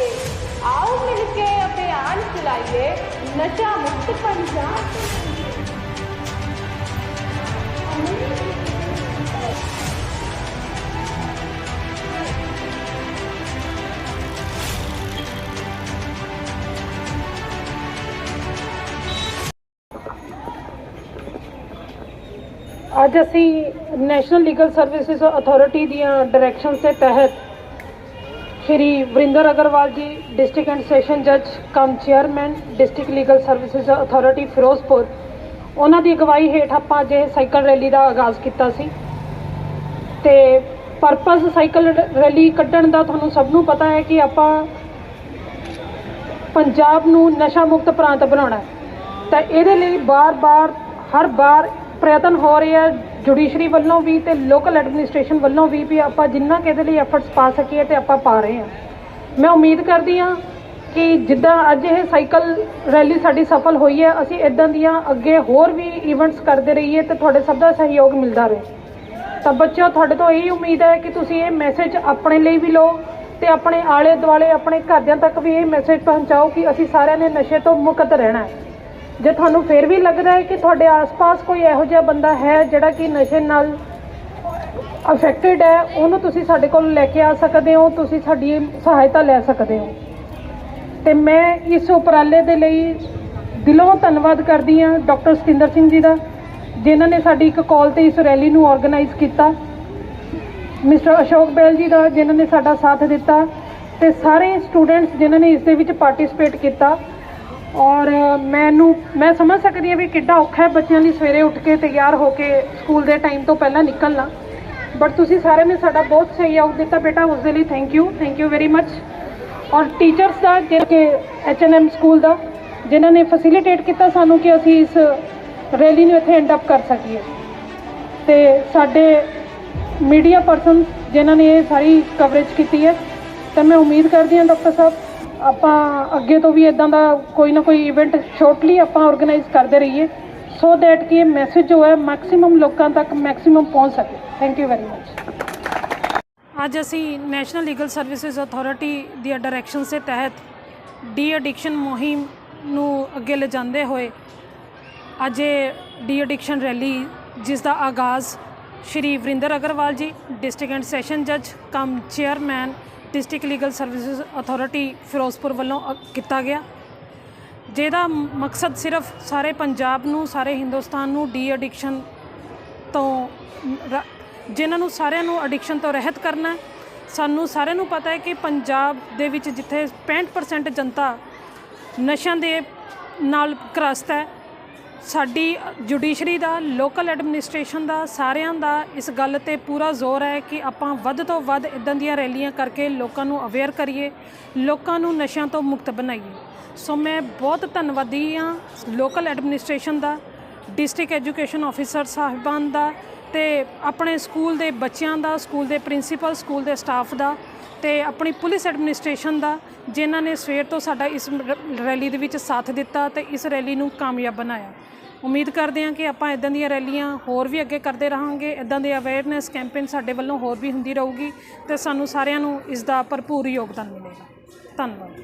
ਕਰੀਏ ਆਓ ਮਿਲ ਕੇ ਅਭਿਆਨ ਚਲਾਈਏ ਨਸ਼ਾ ਮੁਕਤ ਪੰਜਾਬ ਅੱਜ ਅਸੀਂ ਨੈਸ਼ਨਲ ਲੀਗਲ ਸਰਵਿਸਿਜ਼ ਅਥਾਰਟੀ ਦੀਆਂ ਡਾਇਰੈਕਸ਼ਨਸ ਦੇ ਤਹਿਤ ਸ਼੍ਰੀ ਵਰਿੰਦਰ ਅਗਰਵਾਲ ਜੀ ਡਿਸਟ੍ਰਿਕਟ ਐਂਡ ਸੈਸ਼ਨ ਜੱਜ cum chairman district legal services authority Ferozepur ਉਹਨਾਂ ਦੀ ਅਗਵਾਈ ਹੇਠ ਆਪਾਂ ਅੱਜ ਸਾਈਕਲ ਰੈਲੀ ਦਾ ਆਗਾਜ਼ ਕੀਤਾ ਸੀ। ਤੇ ਪਰਪਸ ਸਾਈਕਲ ਰੈਲੀ ਕੱਢਣ ਦਾ ਤੁਹਾਨੂੰ ਸਭ ਨੂੰ ਪਤਾ ਹੈ ਕਿ ਆਪਾਂ ਪੰਜਾਬ ਨੂੰ ਨਸ਼ਾ ਮੁਕਤ ਪ੍ਰਾਂਤ ਬਣਾਉਣਾ ਹੈ। ਤਾਂ ਇਹਦੇ ਲਈ ਬਾਰ-ਬਾਰ, ਹਰ ਵਾਰ ਪ੍ਰਯਤਨ ਹੋ ਰਹੇ ਰਿਹਾ ਜੁਡੀਸ਼ਰੀ ਵੱਲੋਂ ਵੀ ਤੇ ਲੋਕਲ ਐਡਮਿਨਿਸਟ੍ਰੇਸ਼ਨ ਵੱਲੋਂ ਵੀ ਵੀ ਆਪਾਂ ਜਿੰਨਾ ਕਿ ਇਹਦੇ ਲਈ ਐਫਰਟਸ ਪਾ ਸਕੀਏ ਤੇ ਆਪਾਂ ਪਾ ਰਹੇ ਹਾਂ ਮੈਂ ਉਮੀਦ ਕਰਦੀ ਹਾਂ ਕਿ ਜਿੱਦਾਂ ਅੱਜ ਇਹ ਸਾਈਕਲ ਰੈਲੀ ਸਾਡੀ ਸਫਲ ਹੋਈ ਹੈ, ਅਸੀਂ ਇਦਾਂ ਦੀਆਂ ਅੱਗੇ ਹੋਰ ਵੀ ਇਵੈਂਟਸ ਕਰਦੇ ਰਹੀਏ ਤੇ ਤੁਹਾਡੇ ਸਭ ਦਾ ਸਹਿਯੋਗ ਮਿਲਦਾ ਰਹੇ। ਤਾਂ ਬੱਚਿਓ, ਤੁਹਾਡੇ ਤੋਂ ਇਹੀ ਉਮੀਦ ਹੈ ਕਿ ਤੁਸੀਂ ਇਹ ਮੈਸੇਜ ਆਪਣੇ ਲਈ ਵੀ ਲਓ ਤੇ ਆਪਣੇ ਆਲੇ ਦੁਆਲੇ ਆਪਣੇ ਘਰਦਿਆਂ ਤੱਕ ਵੀ ਇਹ ਮੈਸੇਜ ਪਹੁੰਚਾਓ ਕਿ ਅਸੀਂ ਸਾਰਿਆਂ ਨੇ ਨਸ਼ੇ ਤੋਂ ਮੁਕਤ ਰਹਿਣਾ ਹੈ। ਜੇ ਤੁਹਾਨੂੰ ਫਿਰ ਵੀ ਲੱਗਦਾ ਹੈ ਕਿ ਤੁਹਾਡੇ ਆਸ-ਪਾਸ ਕੋਈ ਇਹੋ ਜਿਹਾ ਬੰਦਾ ਹੈ ਜਿਹੜਾ ਕਿ ਨਸ਼ੇ ਨਾਲ ਅਫੈਕਟਡ ਹੈ, ਉਹਨੂੰ ਤੁਸੀਂ ਸਾਡੇ ਕੋਲ ਲੈ ਕੇ ਆ ਸਕਦੇ ਹੋ, ਤੁਸੀਂ ਸਾਡੀ ਸਹਾਇਤਾ ਲੈ ਸਕਦੇ ਹੋ। ਤੇ ਮੈਂ ਇਸ ਉਪਰਾਲੇ ਦੇ ਲਈ ਦਿਲੋਂ ਧੰਨਵਾਦ ਕਰਦੀ ਹਾਂ ਡਾਕਟਰ ਸਤਿੰਦਰ ਸਿੰਘ ਜੀ ਦਾ, ਜਿਨ੍ਹਾਂ ਨੇ ਸਾਡੀ ਇੱਕ ਕਾਲ ਤੇ ਇਸ ਰੈਲੀ ਨੂੰ ਆਰਗੇਨਾਈਜ਼ ਕੀਤਾ। ਮਿਸਟਰ ਅਸ਼ੋਕ ਬੈਲ ਜੀ ਦਾ, ਜਿਨ੍ਹਾਂ ਨੇ ਸਾਡਾ ਸਾਥ ਦਿੱਤਾ। ਤੇ ਸਾਰੇ ਸਟੂਡੈਂਟਸ ਜਿਨ੍ਹਾਂ ਨੇ ਇਸ ਦੇ ਵਿੱਚ ਪਾਰਟਿਸਿਪੇਟ ਕੀਤਾ। ਔਰ ਮੈਨੂੰ, ਮੈਂ ਸਮਝ ਸਕਦੀ ਹਾਂ ਵੀ ਕਿੱਡਾ ਔਖਾ ਹੈ ਬੱਚਿਆਂ ਲਈ ਸਵੇਰੇ ਉੱਠ ਕੇ ਤਿਆਰ ਹੋ ਕੇ ਸਕੂਲ ਦੇ ਟਾਈਮ ਤੋਂ ਪਹਿਲਾਂ ਨਿਕਲਣਾ। ਬਟ ਤੁਸੀਂ ਸਾਰਿਆਂ ਨੇ ਸਾਡਾ ਬਹੁਤ ਸਹਿਯੋਗ ਦਿੱਤਾ ਬੇਟਾ, ਉਸ ਦੇ ਲਈ thank you thank you very much ਔਰ ਟੀਚਰਸ ਦਾ ਜਿਹੜੇ ਕਿ ਐਚਐਨਐਮ ਸਕੂਲ ਦਾ, ਜਿਨ੍ਹਾਂ ਨੇ ਫੈਸਿਲਿਟੇਟ ਕੀਤਾ ਸਾਨੂੰ ਕਿ ਅਸੀਂ ਇਸ ਰੈਲੀ ਨੂੰ ਇੱਥੇ ਐਂਡ ਅਪ ਕਰ ਸਕੀਏ। ਤੇ ਸਾਡੇ ਮੀਡੀਆ ਪਰਸਨ ਜਿਨ੍ਹਾਂ ਨੇ ਇਹ ਸਾਰੀ ਕਵਰੇਜ ਕੀਤੀ ਹੈ, ਤਾਂ ਮੈਂ ਉਮੀਦ ਕਰਦੀ ਹਾਂ ਡਾਕਟਰ ਸਾਹਿਬ ਆਪਾਂ ਅੱਗੇ ਤੋਂ ਵੀ ਇਦਾਂ ਦਾ ਕੋਈ ਨਾ ਕੋਈ ਇਵੈਂਟ ਸ਼ੋਰਟਲੀ ਆਪਾਂ ਆਰਗੇਨਾਈਜ਼ ਕਰਦੇ ਰਹੀਏ ਸੋ ਦੈਟ ਕਿ ਇਹ ਮੈਸੇਜ ਜੋ ਹੈ ਮੈਕਸਿਮਮ ਲੋਕਾਂ ਤੱਕ ਮੈਕਸਿਮਮ ਪਹੁੰਚ ਸਕੇ। ਥੈਂਕ ਯੂ ਵੈਰੀ ਮਚ ਅੱਜ ਅਸੀਂ ਨੈਸ਼ਨਲ ਲੀਗਲ ਸਰਵਿਸਿਜ਼ ਅਥਾਰਟੀ ਦੀਆਂ ਡਾਇਰੈਕਸ਼ਨ ਦੇ ਤਹਿਤ ਡੀ ਐਡਿਕਸ਼ਨ ਮੁਹਿੰਮ ਨੂੰ ਅੱਗੇ ਲਿਜਾਂਦੇ ਹੋਏ ਅੱਜ ਇਹ ਡੀ ਐਡਿਕਸ਼ਨ ਰੈਲੀ ਜਿਸ ਦਾ ਆਗਾਜ਼ ਸ਼੍ਰੀ ਵਰਿੰਦਰ ਅਗਰਵਾਲ ਜੀ ਡਿਸਟ੍ਰਿਕਟ ਐਂਡ ਸੈਸ਼ਨ ਜੱਜ cum chairman district legal services authority Ferozepur ਵੱਲੋਂ ਅ- ਕੀਤਾ ਗਿਆ। ਜਿਹਦਾ ਮਕਸਦ ਸਿਰਫ ਸਾਰੇ ਪੰਜਾਬ ਨੂੰ, ਸਾਰੇ ਹਿੰਦੁਸਤਾਨ ਨੂੰ ਡੀ ਐਡਿਕਸ਼ਨ ਤੋਂ ਰ- ਜਿਨ੍ਹਾਂ ਨੂੰ ਸਾਰਿਆਂ ਨੂੰ ਐਡਿਕਸ਼ਨ ਤੋਂ ਰਹਿਤ ਕਰਨਾ ਸਾਨੂੰ ਸਾਰਿਆਂ ਨੂੰ ਪਤਾ ਹੈ ਕਿ ਪੰਜਾਬ ਦੇ ਵਿੱਚ ਜਿੱਥੇ 65% ਜਨਤਾ ਨਸ਼ਿਆਂ ਦੇ ਨਾਲ ਗ੍ਰਸਤ ਹੈ ਸਾਡੀ ਜੁਡੀਸ਼ਰੀ ਦਾ, ਲੋਕਲ ਐਡਮਿਨਿਸਟ੍ਰੇਸ਼ਨ ਦਾ, ਸਾਰਿਆਂ ਦਾ ਇਸ ਗੱਲ ਤੇ ਪੂਰਾ ਜ਼ੋਰ ਹੈ ਕਿ ਆਪਾਂ ਵੱਧ ਤੋਂ ਵੱਧ ਇਦਾਂ ਦੀਆਂ ਰੈਲੀਆਂ ਕਰਕੇ ਲੋਕਾਂ ਨੂੰ ਅਵੇਅਰ ਕਰੀਏ, ਲੋਕਾਂ ਨੂੰ ਨਸ਼ਿਆਂ ਤੋਂ ਮੁਕਤ ਬਣਾਈਏ। ਸੋ ਮੈਂ ਬਹੁਤ ਧੰਨਵਾਦੀ ਹਾਂ ਲੋਕਲ ਐਡਮਿਨਿਸਟ੍ਰੇਸ਼ਨ ਦਾ ਡਿਸਟ੍ਰਿਕਟ ਐਜੂਕੇਸ਼ਨ ਆਫੀਸਰ ਸਾਹਿਬਾਨ ਦਾ ਤੇ ਆਪਣੇ ਸਕੂਲ ਦੇ ਬੱਚਿਆਂ ਦਾ, ਸਕੂਲ ਦੇ ਪ੍ਰਿੰਸੀਪਲ, ਸਕੂਲ ਦੇ ਸਟਾਫ ਦਾ ਤੇ ਆਪਣੀ ਪੁਲਿਸ ਐਡਮਿਨਿਸਟ੍ਰੇਸ਼ਨ ਦਾ, ਜਿਨ੍ਹਾਂ ਨੇ ਸਵੇਰ ਤੋਂ ਸਾਡਾ ਇਸ ਰੈਲੀ ਦੇ ਵਿੱਚ ਸਾਥ ਦਿੱਤਾ ਤੇ ਇਸ ਰੈਲੀ ਨੂੰ ਕਾਮਯਾਬ ਬਣਾਇਆ। ਉਮੀਦ ਕਰਦੇ ਹਾਂ ਕਿ ਆਪਾਂ ਇਦਾਂ ਦੀਆਂ ਰੈਲੀਆਂ ਹੋਰ ਵੀ ਅੱਗੇ ਕਰਦੇ ਰਹਾਂਗੇ। ਇਦਾਂ ਦੇ ਅਵੇਅਰਨੈਸ ਕੈਂਪੇਨ ਸਾਡੇ ਵੱਲੋਂ ਹੋਰ ਵੀ ਹੁੰਦੀ ਰਹੂਗੀ ਤੇ ਸਾਨੂੰ ਸਾਰਿਆਂ ਨੂੰ ਇਸ ਦਾ ਭਰਪੂਰ ਯੋਗਦਾਨ ਮਿਲੇਗਾ। ਧੰਨਵਾਦ।